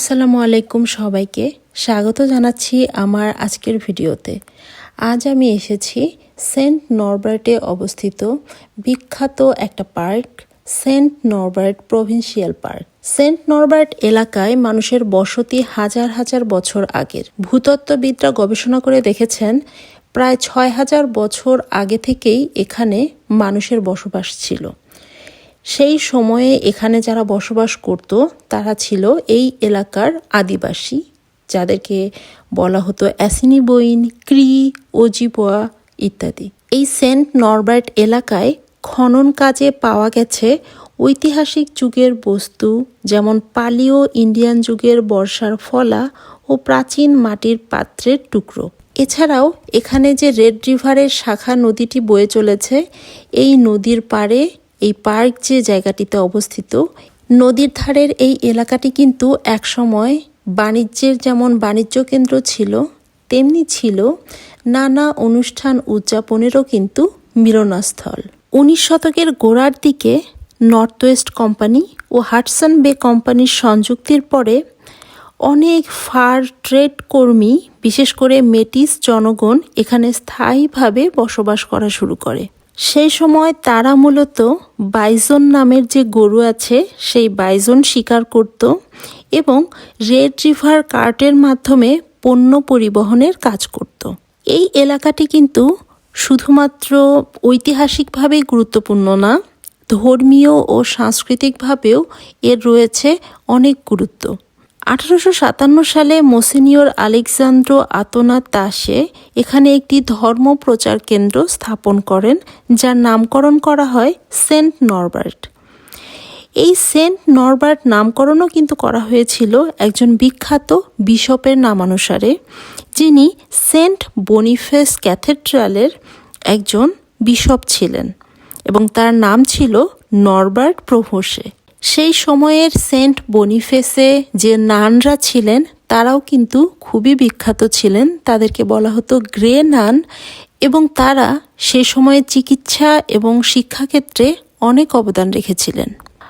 আসসালামু আলাইকুম সবাইকে। স্বাগত জানাচ্ছি আমার আজকের ভিডিওতে। আজ আমি এসেছি সেন্ট নরবার্টে অবস্থিত বিখ্যাত একটা park, saint Norbert provincial park. Saint Norbert এলাকায় মানুষের বসতি হাজার হাজার বছর আগের। ভূতত্ত্ববিদরা গবেষণা করে দেখেছেন, প্রায় ছয় হাজার বছর আগে থেকেই এখানে মানুষের বসবাস ছিল। সেই সময়ে এখানে যারা বসবাস করত, তারা ছিল এই এলাকার আদিবাসী। যাদেরকে বলা হতো অ্যাসিনি অ্যাসিনিবইন ক্রি ওজিবোয়া ইত্যাদি। এই সেন্ট নরবার্ট এলাকায় খনন কাজে পাওয়া গেছে ঐতিহাসিক যুগের বস্তু, যেমন পালিও ইন্ডিয়ান যুগের বর্ষার ফলা ও প্রাচীন মাটির পাত্রের টুকরো। এছাড়াও এখানে যে রেড রিভারের শাখা নদীটি বয়ে চলেছে, এই নদীর পাড়ে এই পার্ক যে জায়গাটিতে অবস্থিত, নদীর ধারের এই এলাকাটি কিন্তু একসময় বাণিজ্যের যেমন বাণিজ্য কেন্দ্র ছিল, তেমনি ছিল নানা অনুষ্ঠান উদযাপনেরও কিন্তু মিলনস্থল। উনিশ শতকের গোড়ার দিকে নর্থ ওয়েস্ট কোম্পানি ও হাটসন বে কোম্পানির সংযুক্তির পরে অনেক ফার ট্রেড কর্মী, বিশেষ করে মেটিস জনগণ, এখানে স্থায়ীভাবে বসবাস করা শুরু করে। সেই সময় তারা মূলত বাইজন নামের যে গরু আছে, সেই বাইজন শিকার করত এবং রেড রিভার কার্টের মাধ্যমে পণ্য পরিবহনের কাজ করত। এই এলাকাটি কিন্তু শুধুমাত্র ঐতিহাসিকভাবেই গুরুত্বপূর্ণ না, ধর্মীয় ও সাংস্কৃতিকভাবেও এর রয়েছে অনেক গুরুত্ব। আঠারোশো সাতান্ন সালে মোসিনিয়র আলেকজান্দ্র আতনা দাসে এখানে একটি ধর্ম প্রচার কেন্দ্র স্থাপন করেন, যার নামকরণ করা হয় সেন্ট নরবার্ট। এই সেন্ট নরবার্ট নামকরণও কিন্তু করা হয়েছিল একজন বিখ্যাত বিশপের নামানুসারে, যিনি সেন্ট বনিফেস ক্যাথেড্রালের একজন বিশপ ছিলেন এবং তার নাম ছিল নরবার্ট প্রভোসে। সেই সময়ের সেন্ট বনিফেসে যে নানরা ছিলেন, তারাও কিন্তু খুবই বিখ্যাত ছিলেন। তাদেরকে বলা হতো গ্রে নান এবং তারা সে সময়ে চিকিৎসা এবং শিক্ষাক্ষেত্রে অনেক অবদান রেখেছিলেন।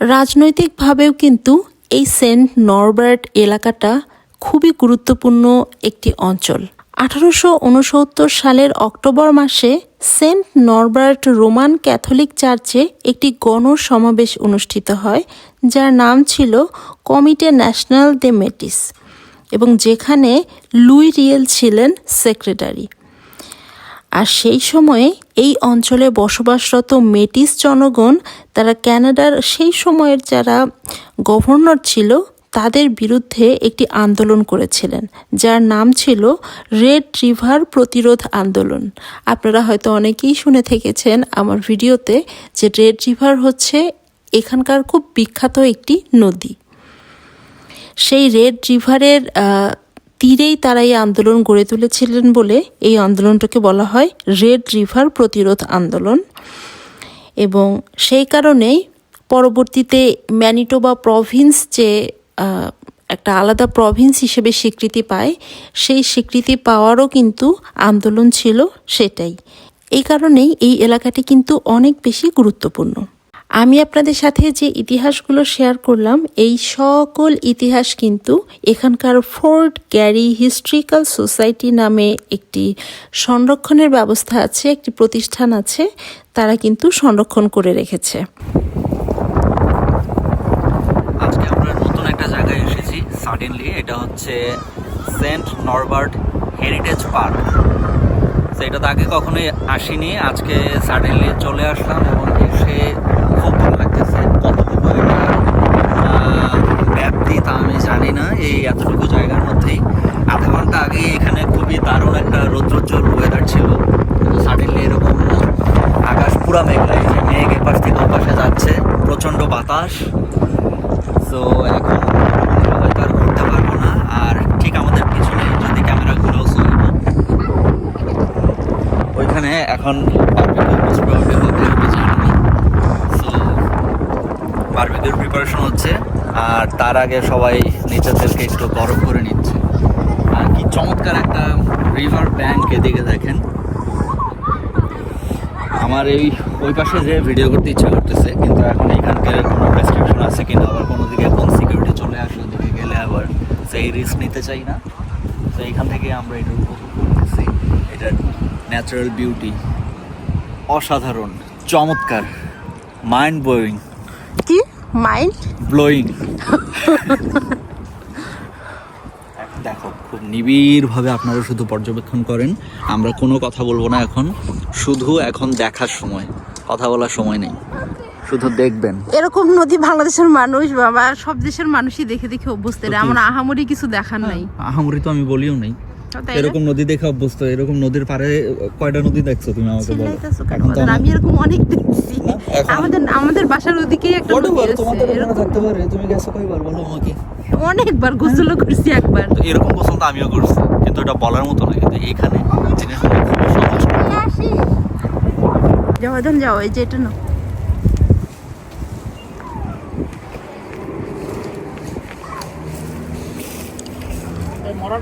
রাজনৈতিকভাবেও কিন্তু এই সেন্ট নরবার্ট এলাকাটা খুবই গুরুত্বপূর্ণ একটি অঞ্চল। আঠারোশো উনসত্তর সালের অক্টোবর মাসে সেন্ট নরবার্ট রোমান ক্যাথলিক চার্চে একটি গণ সমাবেশ অনুষ্ঠিত হয়, যার নাম ছিল কমিটে ন্যাশনাল দে মেটিস এবং যেখানে লুই রিয়েল ছিলেন সেক্রেটারি। আর সেই সময়ে এই অঞ্চলে বসবাসরত মেটিস জনগণ, তারা ক্যানাডার সেই সময়ের যারা গভর্নর ছিল তাদের বিরুদ্ধে একটি আন্দোলন করেছিলেন, যার নাম ছিল রেড রিভার প্রতিরোধ আন্দোলন। আপনারা হয়তো অনেকেই শুনে থেকেছেন আমার ভিডিওতে যে রেড রিভার হচ্ছে এখানকার খুব বিখ্যাত একটি নদী। সেই রেড রিভারের তীরেই তারা এই আন্দোলন গড়ে তুলেছিলেন বলে এই আন্দোলনটাকে বলা হয় রেড রিভার প্রতিরোধ আন্দোলন। এবং সেই কারণেই পরবর্তীতে ম্যানিটোবা প্রভিন্স যে একটা আলাদা প্রভিন্স হিসেবে স্বীকৃতি পায়। সেই স্বীকৃতি পাওয়ারও কিন্তু আন্দোলন ছিল সেটাই। এই কারণেই এই এলাকাটি কিন্তু অনেক বেশি গুরুত্বপূর্ণ। আমি আপনাদের সাথে যে ইতিহাসগুলো শেয়ার করলাম, এই সকল ইতিহাস কিন্তু এখানকার ফোর্ট গ্যারি হিস্ট্রিক্যাল সোসাইটি নামে একটি সংরক্ষণের ব্যবস্থা আছে, একটি প্রতিষ্ঠান আছে, তারা কিন্তু সংরক্ষণ করে রেখেছে আজকে আমরা নতুন একটা জায়গায় এসেছি সাডেনলি এটা হচ্ছে সেন্ট নরবার্ট হেরিটেজ পার্ক। তো এটা তো আগে কখনোই আসিনি, আজকে সাডেনলি চলে আসলাম এবং এসে খুব ভালো লাগতেছে। কতটুকু এটা ব্যাপ্তি তা আমি জানি না, এই এতটুকু জায়গার মধ্যেই। আধা ঘণ্টা আগে এখানে খুবই দারুণ একটা রৌদ্রোজ্জ্বল ওয়েদার ছিল। কিন্তু সাডেনলি এরকম আকাশ পুরা মেঘলা যে মেঘ এপাশ থেকে ওপাশে যাচ্ছে, প্রচণ্ড বাতাস। তো এখন আমরা হয়তো আর ঘুরতে পারব না আর ঠিক আমাদের পিছনে যদি ক্যামেরা ঘুরেও ওইখানে এখন barbecue most probably হবে, আমি জানি না। So, বারবিকিউর প্রিপারেশন হচ্ছে আর তার আগে সবাই নিজেদেরকে একটু গরম করে নিচ্ছে। আর কি চমৎকার একটা রিভার ব্যাংক এদিকে দেখেন। আমার এই ওই পাশে যে ভিডিও করতে ইচ্ছা করতেছে কিন্তু এখন এইখানকার কোনো প্রেসক্রিপশন আছে কিনা আবার কোনো দিকে কোন সিকিউরিটি চলে আসলে ওদিকে গেলে আবার সেই রিস্ক নিতে চাই না। তো এইখান থেকে আমরা এটা উপভোগ করতেছি। এটার ন্যাচারাল বিউটি অসাধারণ চমৎকার মাইন্ড ব্লোয়িং কি? মাইন্ড ব্লোয়িং দেখো খুব নিবিড়ভাবে আপনারা শুধু পর্যবেক্ষণ করেন আমরা কোনো কথা বলব না এখন শুধু এখন দেখার সময় কথা বলার সময় নেই শুধু দেখবেন। এরকম নদী বাংলাদেশের মানুষ বাবা সব দেশের মানুষই দেখে দেখে অভ্যস্ত এমন আহামরি কিছু দেখার নাই। আহামরি তো আমি বলিও নেই? এরকম নদী দেখে অভ্যস্ত এরকম নদীর পারে কয়টা নদী দেখছ তুমি আমাকে বলো? এখন তো আমি এরকম অনেক দেখছি। আমাদের আমাদের বাসার ওদিকেই একটা নদী আছে এরকম। থাকতে পারে তুমি গেছো কয়বার বলো আমাকে। অনেকবার গোসল করছি একবার। তো এরকম পছন্দ আমিও করছি কিন্তু এটা বলার মতো নয় কিন্তু এখানে জিনিসগুলো খুবই সহজ যাও যাও এই যে এটা না হ্যাঁ।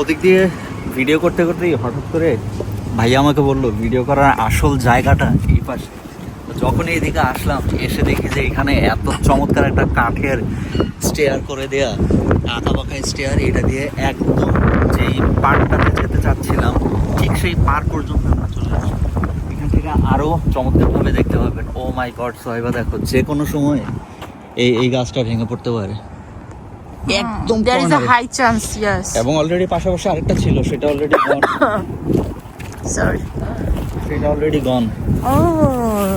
ওদিক দিয়ে ভিডিও করতে করতেই হঠাৎ করে ভাইয়া আমাকে বলল ভিডিও করার আসল জায়গাটা এই পাশে। যখন এইদিকে আসলাম, এসে দেখি যে এখানে এত চমৎকার একটা কাঠের স্টেয়ার করে দেয়া। আঁকা বাঁকা স্টেয়ার এটা দিয়ে একদম যেই পার্কটাতে যেতে চাচ্ছিলাম ঠিক সেই পার্ক পর্যন্ত আমরা চলে আসলাম এখান থেকে আরও চমৎকারভাবে দেখতে পাবেন ও মাই গড সোহেবা দেখো যে কোনো সময় এই এই গাছটা ভেঙে পড়তে পারে। একদম there is a high chance yes এবং অলরেডি পাশাপাশি আরেকটা ছিল সেটা অলরেডি গন সরি সেটা already gone oh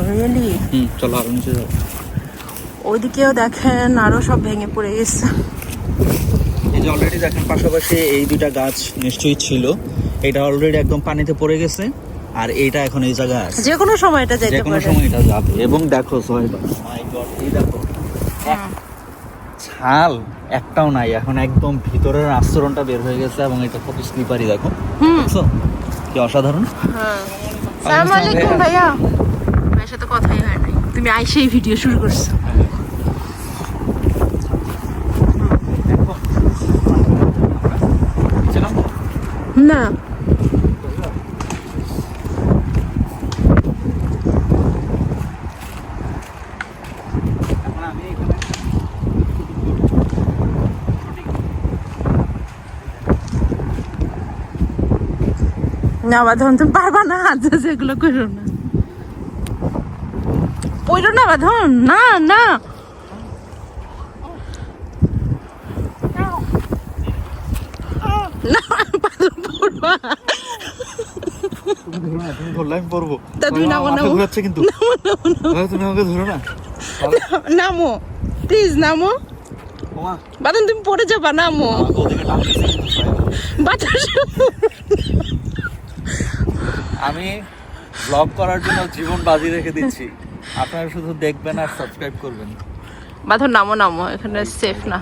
really hmm চলো আরও নিচে যাও। ওইদিকেও দেখেন আরও সব ভেঙে পড়ে গেছে। এই যে অলরেডি দেখেন পাশাপাশি এই দুইটা গাছ নিশ্চয়ই ছিল। এটা অলরেডি একদম পানিতে পড়ে গেছে আর এইটা এখন এই জায়গায় আছে। যে কোনো সময় এটা যে কোনো সময় এটা যাবে। এবং দেখো সোহেবা মাই গড এই দেখো ছাল একটাও নাই। এখন একদম ভিতরের আস্তরণটা বের হয়ে গেছে এবং এটা কত স্লিপারি দেখো। দেখছ? কি অসাধারণ? হ্যাঁ। আলাইকুম ভাইয়া। ভাইয়ের সাথে কথাই হয় নাই। তুমি আইসেই ভিডিও শুরু করছ। না। বাঁধন তুমি পারবা না হাত এগুলো করো না। পইরো না না না না। তুমি ধরলে আমি পড়ব। তা তুমি নামো, নামো। ঘোরাচ্ছে কিন্তু। ভাই, তুমি আমাকে ধরো না। নামো প্লিজ নামো। তুমি পড়ে যাবা নামো। বাতাস। আমি ব্লগ করার জন্য জীবন বাজি রেখে দিচ্ছি। আপনারা শুধু দেখবেন আর সাবস্ক্রাইব করবেন। বাঁধন নামো নামো। এখানে সেফ না?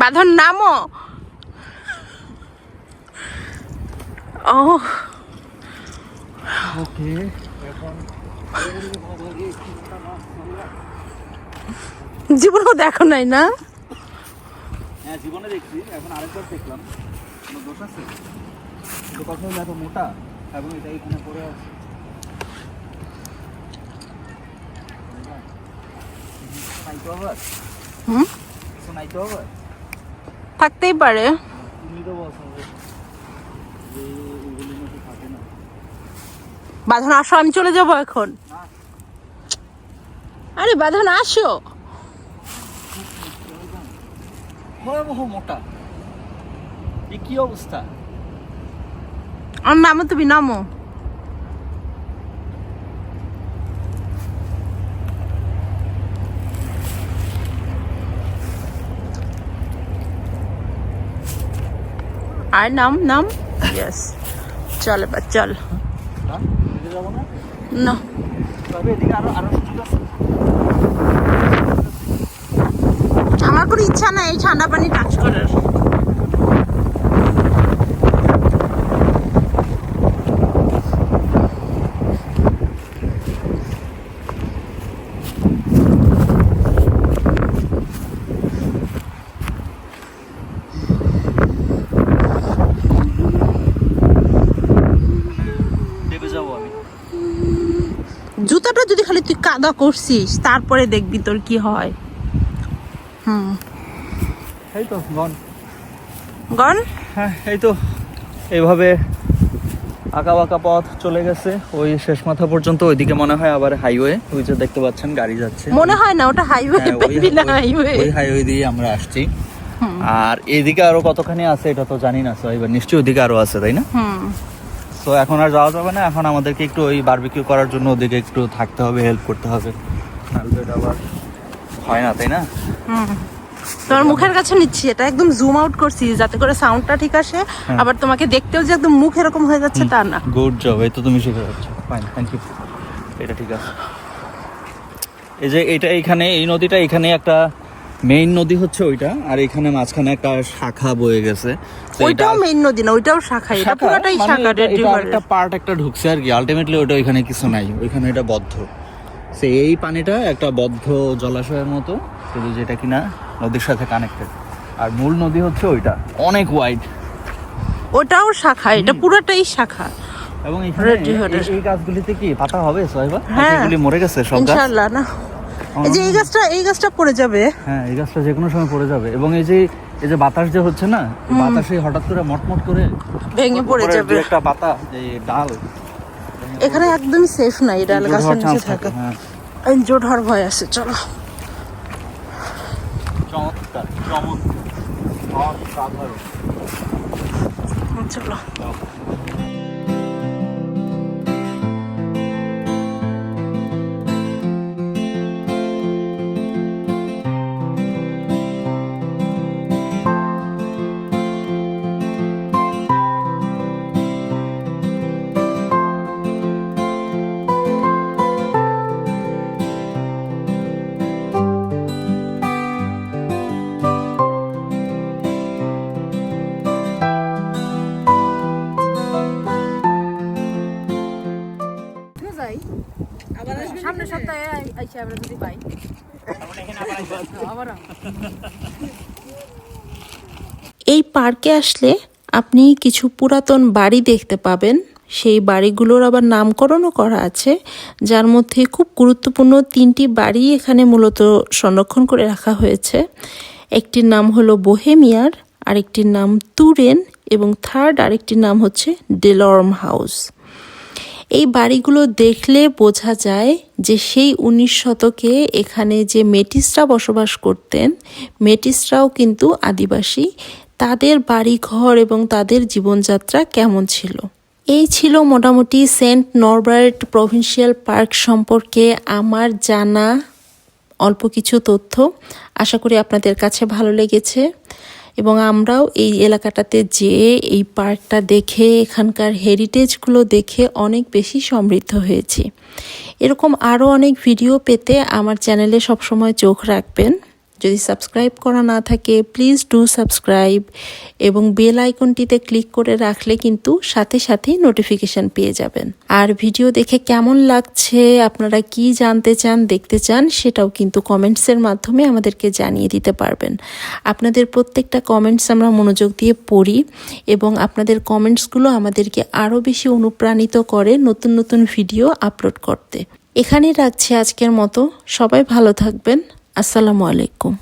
বাঁধন নামো ও ওকে জীবনেও দেখো নাই না? হ্যাঁ জীবনে দেখছি এখন আরেকবার দেখলাম। কোনো দোষ আছে? কথা এত মোটা এবং এটা এখানে পড়ে আছে। থাকতেই পারে। তুমি তো বলছো যে এইগুলির মধ্যে থাকে না বাঁধন আসো আমি চলে যাব এখন। আরে বাঁধন আসো। ভয়াবহ মোটা। এ কি অবস্থা? আর নামো তুমি নামো। আর নাম নাম? ইয়েস চল এবার চল। নিতে যাব না? না। তবে এদিকে আরও আরও সুযোগ আছে। আমার কোনো ইচ্ছা নাই এই ঠান্ডা পানি টাচ করার দেবে যাব আমি জুতাটা খালি করছিস তারপরে দেখবি তোর কি হয়। হুম। এই তো গন। গন? হ্যাঁ এই তো। এইভাবে আঁকা বাঁকা পথ চলে গেছে ওই শেষ মাথা পর্যন্ত ওইদিকে মনে হয় আবার হাইওয়ে ওই যে দেখতে পাচ্ছেন গাড়ি যাচ্ছে। মনে হয় না ওটা হাইওয়ে হ্যাঁ, না হাইওয়ে ওই হাইওয়ে দিয়ে আমরা আসছি। আর এদিকে আরও কতখানি আছে এটা তো জানি না তো এবার নিশ্চয়ই ওদিকে আরও আছে তাই না? হুম। তো এখন আর যাওয়া যাবে না। এখন আমাদেরকে একটু ওই বারবিকিউ করার জন্য ওদিকে একটু থাকতে হবে হেল্প করতে হবে। আবার হয় না তাই না? তোমার মুখের কাছে নিচ্ছি এটা একদম জুম আউট করছি যাতে করে সাউন্ডটা ঠিক আসে। হ্যাঁ। আবার তোমাকে দেখতেও যে একদম মুখ এরকম হয়ে যাচ্ছে তা না। গুড জব এই তো তুমি শিখে যাচ্ছ। ফাইন থ্যাংক ইউ এটা ঠিক আছে। এই যে এটা এখানে এই নদীটা এখানে একটা মেইন নদী হচ্ছে ওইটা আর এখানে মাঝখানে একটা শাখা বয়ে গেছে। ওইটাও মেইন নদী না ওইটাও শাখা এটা পুরোটাই মানে শাখা এটা- রেড এটা একটা পার্ট একটা ঢুকছে আর কি। আলটিমেটলি ওটা ওইখানে কিছু নাই ওইখানে এটা বদ্ধ। সে এই পানিটা একটা বদ্ধ জলাশয়ের মতো শুধু যেটা কিনা নদীর সাথে কানেক্টেড আর মূল নদী হচ্ছে ওইটা অনেক ওয়াইড ওটাও শাখা এটা পুরোটাই শাখা। এবং এই গাছগুলিতে কি পাতা হবে সোহেবা হ্যাঁ। এগুলি মরে গেছে সব গাছ? ইনশাআল্লাহ না। এই যে এই গাছটা এই গাছটা পড়ে যাবে। হ্যাঁ এই গাছটা যে কোনো সময় পড়ে যাবে। এবং এই যে এই যে বাতাস যে হচ্ছে না বাতাসে হঠাৎ করে মটমট করে ভেঙে পড়ে যাবে। একটা পাতা এই ডাল এখানে একদমই সেফ না এই ডাল গাছের নিচে থাকা। হ্যাঁ। জোট হওয়ার ভয় আছে চলো। চমৎকার চমৎকার চলো। যাই। আবার সামনের সপ্তাহে আমরা যদি পাই। আবার এই পার্কে আসলে আপনি কিছু পুরাতন বাড়ি দেখতে পাবেন। সেই বাড়িগুলোর আবার নামকরণও করা আছে যার মধ্যে খুব গুরুত্বপূর্ণ তিনটি বাড়ি এখানে মূলত সংরক্ষণ করে রাখা হয়েছে। একটির নাম হলো বোহেমিয়ার আরেকটির নাম তুরেন এবং থার্ড আরেকটির নাম হচ্ছে ডেলর্ম হাউস। এই বাড়িগুলো দেখলে বোঝা যায় যে সেই উনিশ শতকে এখানে যে মেটিসরা বসবাস করতেন, মেটিসরাও কিন্তু আদিবাসী। তাদের বাড়িঘর এবং তাদের জীবনযাত্রা কেমন ছিল? এই ছিল মোটামুটি সেন্ট নরবার্ট প্রভিন্সিয়াল পার্ক সম্পর্কে আমার জানা অল্প কিছু তথ্য। আশা করি আপনাদের কাছে ভালো লেগেছে। এবং আমরাও এই এলাকাটাতে যেয়ে এই পার্কটা দেখে, এখানকার হেরিটেজগুলো দেখে অনেক বেশি সমৃদ্ধ হয়েছি। এরকম আরও অনেক ভিডিও পেতে আমার চ্যানেলে সবসময় চোখ রাখবেন। যদি সাবস্ক্রাইব করা না থাকে প্লিজ ডু সাবস্ক্রাইব এবং বেল আইকনটিতে ক্লিক করে রাখলে কিন্তু সাথে সাথেই নোটিফিকেশন পেয়ে যাবেন। আর ভিডিও দেখে কেমন লাগছে, আপনারা কি জানতে চান, দেখতে চান, সেটাও কিন্তু কমেন্টসের মাধ্যমে আমাদেরকে জানিয়ে দিতে পারবেন। আপনাদের প্রত্যেকটা কমেন্টস আমরা মনোযোগ দিয়ে পড়ি এবং আপনাদের কমেন্টসগুলো আমাদেরকে আরও বেশি অনুপ্রাণিত করে নতুন নতুন ভিডিও আপলোড করতে। এখানেই রাখছি আজকের মতো। সবাই ভালো থাকবেন। আসসালামু আলাইকুম।